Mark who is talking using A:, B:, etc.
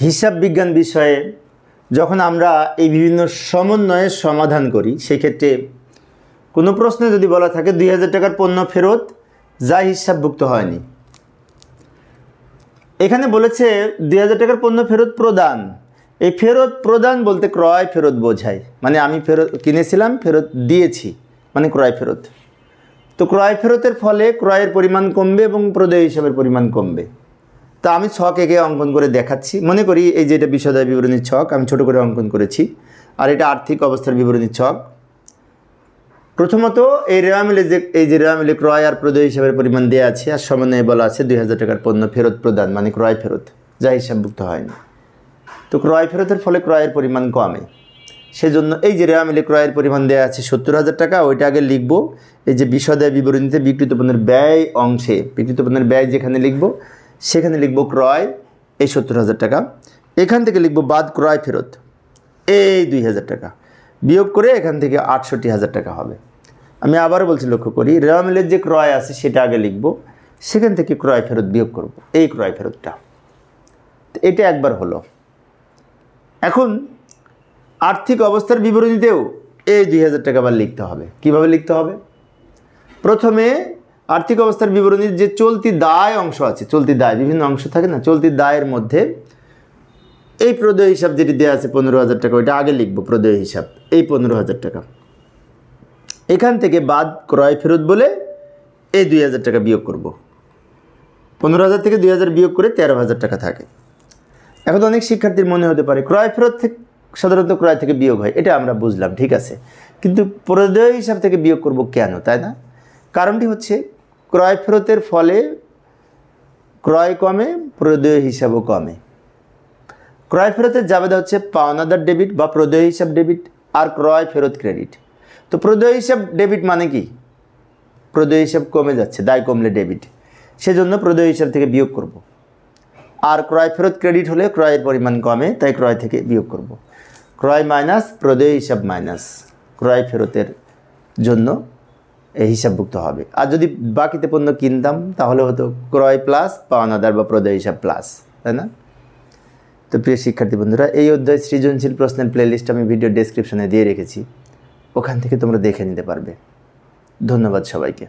A: হিসাব বিজ্ঞান বিষয়ে যখন আমরা এই বিভিন্ন সমন্বয়ের সমাধান করি, সেক্ষেত্রে কোনো প্রশ্নে যদি বলা থাকে দুই হাজার টাকার পণ্য ফেরত, যা হিসাবভুক্ত হয়নি। এখানে বলেছে দুই হাজার টাকার পণ্য ফেরত প্রদান। এই ফেরত প্রদান বলতে ক্রয় ফেরত বোঝায়। মানে আমি ফেরত কিনেছিলাম, ফেরত দিয়েছি মানে ক্রয় ফেরত। তো ক্রয় ফেরতের ফলে ক্রয়ের পরিমাণ কমবে এবং প্রদেয় হিসাবের পরিমাণ কমবে। তা আমি ছক এঁকে অঙ্কন করে দেখাচ্ছি। মনে করি এই যে এটা বিষয়দায় বিবরণীর ছক, আমি ছোট করে অঙ্কন করেছি। আর এটা আর্থিক অবস্থার বিবরণীর ছক। প্রথমত এই রেওয়া মিলে যে, এই যে রেওয়া মিলে ক্রয় আর প্রদেয় হিসাবের পরিমাণ দেওয়া আছে, আর সমন্বয়ে বলা আছে দুই হাজার টাকার পণ্য ফেরত প্রদান মানে ক্রয় ফেরত, যা হিসাবভুক্ত হয়নি। তো ক্রয় ফেরতের ফলে ক্রয়ের পরিমাণ কমে। সেজন্য এই যে রেওয়া মিলে ক্রয়ের পরিমাণ দেওয়া আছে সত্তর হাজার টাকা, ওইটা আগে লিখব। এই যে বিশদায় বিবরণীতে বিকৃত পণ্যের ব্যয় অংশে বিকৃত পণ্যের ব্যয় যেখানে লিখব সেখানে লিখব ক্রয় এই সত্তর হাজার টাকা। এখান থেকে লিখব বাদ ক্রয় ফেরত, এই দুই হাজার টাকা। বিয়োগ করে এখান থেকে আটষট্টি হাজার টাকা হবে। আমি আবারও বলছি, লক্ষ্য করি রেওয়া মিলের যে ক্রয় আছে সেটা আগে লিখব, সেখান থেকে ক্রয় ফেরত বিয়োগ করব, এই ক্রয় ফেরতটা। এটা একবার হলো। এখন আর্থিক অবস্থার বিবরণীতেও এই দুই হাজার টাকা আবার লিখতে হবে। কীভাবে লিখতে হবে? প্রথমে আর্থিক অবস্থার বিবরণীর যে চলতি দায় অংশ আছে, চলতি দায়, বিভিন্ন অংশ থাকে না, চলতি দায়ের মধ্যে এই প্রদেয় হিসাব যেটি দেওয়া আছে পনেরো হাজার টাকা, ওইটা আগে লিখব, প্রদেয় হিসাব, এই পনেরো হাজার টাকা। এখান থেকে বাদ ক্রয় ফেরত বলে এই দুই হাজার টাকা বিয়োগ করব। পনেরো হাজার থেকে দুই হাজার বিয়োগ করে তেরো হাজার টাকা থাকে। এখন অনেক শিক্ষার্থীর মনে হতে পারে, ক্রয় ফেরত থেকে সাধারণত ক্রয় থেকে বিয়োগ হয়, এটা আমরা বুঝলাম, ঠিক আছে। কিন্তু প্রদেয় হিসাব থেকে বিয়োগ করব কেন, তাই না? কারণটি হচ্ছে ক্রয় ফেরতের ফলে ক্রয় কমে, প্রদেয় হিসাবও কমে ক্রয় ফেরতের জাবেদা হচ্ছে পাওনাদার ডেবিট বা প্রদেয় হিসাব ডেবিট আর ক্রয় ফেরত ক্রেডিট তো প্রদেয় হিসাব ডেবিট মানে কি প্রদেয় হিসাব কমে যাচ্ছে, দায় কমলে ডেবিট সেজন্য প্রদেয় হিসাব থেকে বিয়োগ করব। আর ক্রয় ফেরত ক্রেডিট হলে ক্রয়ের পরিমাণ কমে, তাই ক্রয় থেকে বিয়োগ করব। ক্রয় মাইনাস, প্রদেয় হিসাব মাইনাস, ক্রয় ফেরতের জন্য হিসাবভুক্ত হবে। আর যদি বাকিতে পণ্য কিনতাম, তাহলে হতো ক্রয় প্লাস পাওনাদার বা প্রদায় হিসাব প্লাস, তাই না? তো প্রিয় শিক্ষার্থী বন্ধুরা, এই অধ্যায় সৃজনশীল প্রশ্নের প্লেলিস্ট আমি ভিডিও ডেসক্রিপশনে দিয়ে রেখেছি। ওখান থেকে তোমরা দেখে নিতে পারবে। ধন্যবাদ সবাইকে।